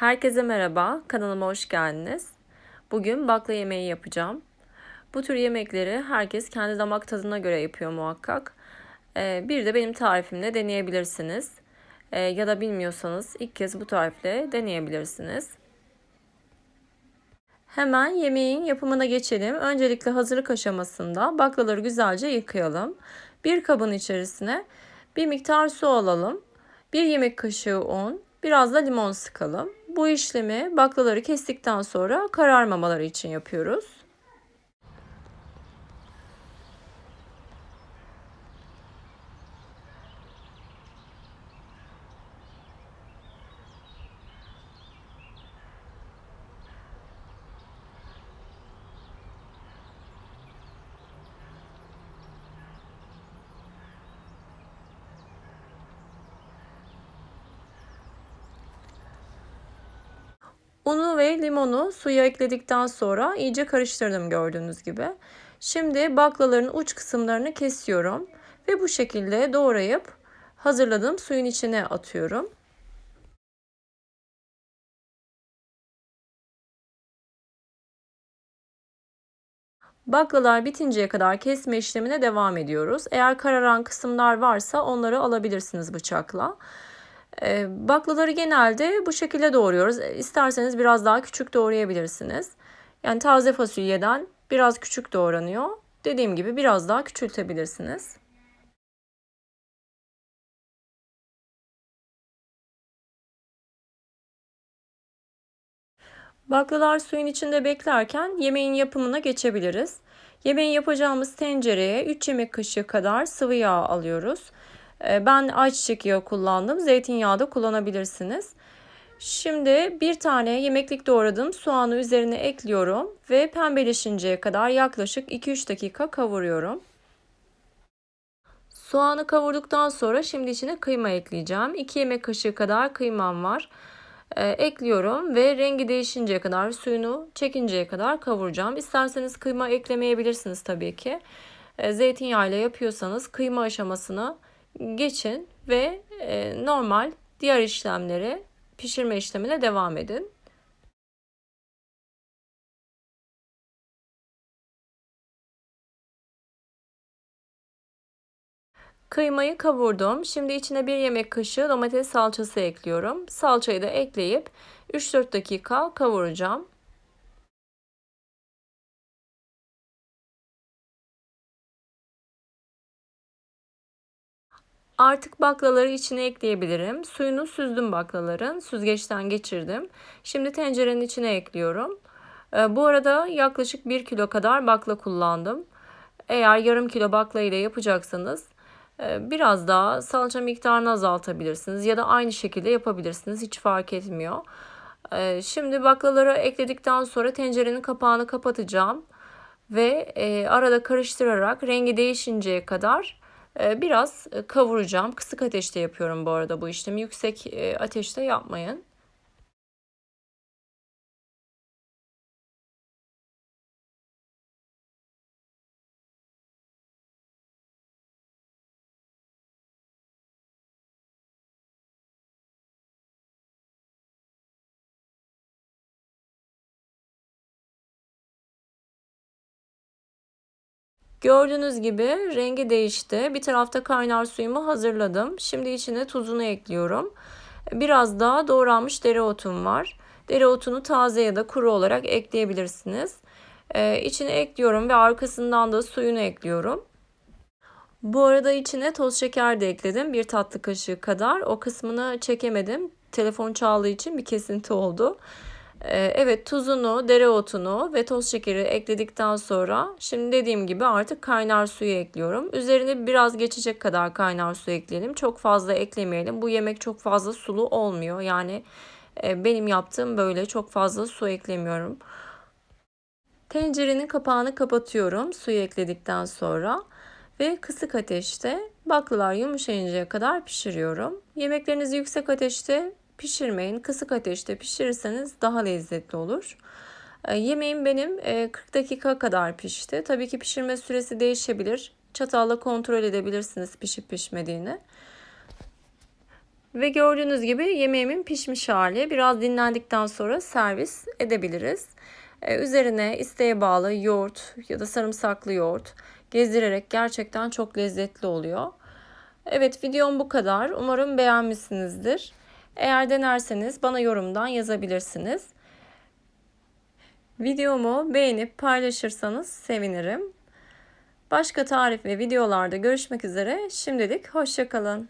Herkese merhaba, kanalıma hoş geldiniz. Bugün bakla yemeği yapacağım. Bu tür yemekleri herkes kendi damak tadına göre yapıyor muhakkak. Ee, bir de benim tarifimle deneyebilirsiniz. Ee, ya da bilmiyorsanız ilk kez bu tarifle deneyebilirsiniz. Hemen yemeğin yapımına geçelim. Öncelikle hazırlık aşamasında baklaları güzelce yıkayalım. Bir kabın içerisine bir miktar su alalım. Bir yemek kaşığı un, biraz da limon sıkalım. Bu işlemi baklaları kestikten sonra kararmamaları için yapıyoruz. Unu ve limonu suya ekledikten sonra iyice karıştırdım gördüğünüz gibi. Şimdi baklaların uç kısımlarını kesiyorum ve bu şekilde doğrayıp hazırladığım suyun içine atıyorum. Baklalar bitinceye kadar kesme işlemine devam ediyoruz. Eğer kararan kısımlar varsa onları alabilirsiniz bıçakla. Ee, baklaları genelde bu şekilde doğruyoruz. İsterseniz biraz daha küçük doğrayabilirsiniz. Yani taze fasulyeden biraz küçük doğranıyor. Dediğim gibi biraz daha küçültebilirsiniz. Baklalar suyun içinde beklerken yemeğin yapımına geçebiliriz. Yemeği yapacağımız tencereye 3 yemek kaşığı kadar sıvı yağ alıyoruz. Ee, ben ayçiçek yağı kullandım. Zeytinyağı da kullanabilirsiniz. Şimdi bir tane yemeklik doğradığım soğanı üzerine ekliyorum ve pembeleşinceye kadar yaklaşık 2-3 dakika kavuruyorum. Soğanı kavurduktan sonra şimdi içine kıyma ekleyeceğim. 2 yemek kaşığı kadar kıymam var. Ee, ekliyorum ve rengi değişinceye kadar suyunu çekinceye kadar kavuracağım. İsterseniz kıyma eklemeyebilirsiniz tabii ki. Ee, zeytinyağı ile yapıyorsanız kıyma aşamasını geçin ve e, normal diğer işlemleri pişirme işlemine devam edin. Kıymayı kavurdum. Şimdi içine bir yemek kaşığı domates salçası ekliyorum. Salçayı da ekleyip 3-4 dakika kavuracağım. Artık baklaları içine ekleyebilirim. Suyunu süzdüm baklaların. Süzgeçten geçirdim. Şimdi tencerenin içine ekliyorum. Ee, bu arada yaklaşık 1 kilo kadar bakla kullandım. Eğer yarım kilo bakla ile yapacaksanız e, biraz daha salça miktarını azaltabilirsiniz ya da aynı şekilde yapabilirsiniz. Hiç fark etmiyor. Ee, şimdi baklaları ekledikten sonra tencerenin kapağını kapatacağım ve e, arada karıştırarak rengi değişinceye kadar biraz e, kavuracağım. Kısık ateşte yapıyorum bu arada bu işlemi. Yüksek e, ateşte yapmayın. Gördüğünüz gibi rengi değişti. Bir tarafta kaynar suyumu hazırladım. Şimdi içine tuzunu ekliyorum. Biraz daha doğranmış dereotum var. Dereotunu taze ya da kuru olarak ekleyebilirsiniz. Ee, içine ekliyorum ve arkasından da suyunu ekliyorum. Bu arada içine toz şeker de ekledim. Bir tatlı kaşığı kadar. O kısmını çekemedim. Telefon çaldığı için bir kesinti oldu. Ee, evet tuzunu, dereotunu ve toz şekeri ekledikten sonra şimdi dediğim gibi artık kaynar suyu ekliyorum. Üzerine biraz geçecek kadar kaynar su ekleyelim. Çok fazla eklemeyelim. Bu yemek çok fazla sulu olmuyor. Yani e, benim yaptığım böyle çok fazla su eklemiyorum. Tencerenin kapağını kapatıyorum suyu ekledikten sonra ve kısık ateşte baklalar yumuşayıncaya kadar pişiriyorum. Yemeklerinizi yüksek ateşte pişirmeyin. Kısık ateşte pişirirseniz daha lezzetli olur. E, yemeğim benim 40 e, dakika kadar pişti. Tabii ki pişirme süresi değişebilir. Çatalla kontrol edebilirsiniz pişip pişmediğini. Ve gördüğünüz gibi yemeğimin pişmiş hali. Biraz dinlendikten sonra servis edebiliriz. Ee, üzerine isteğe bağlı yoğurt ya da sarımsaklı yoğurt gezdirerek gerçekten çok lezzetli oluyor. Evet videom bu kadar. Umarım beğenmişsinizdir. Eğer denerseniz bana yorumdan yazabilirsiniz. Videomu beğenip paylaşırsanız sevinirim. Başka tarif ve videolarda görüşmek üzere. Şimdilik hoşçakalın.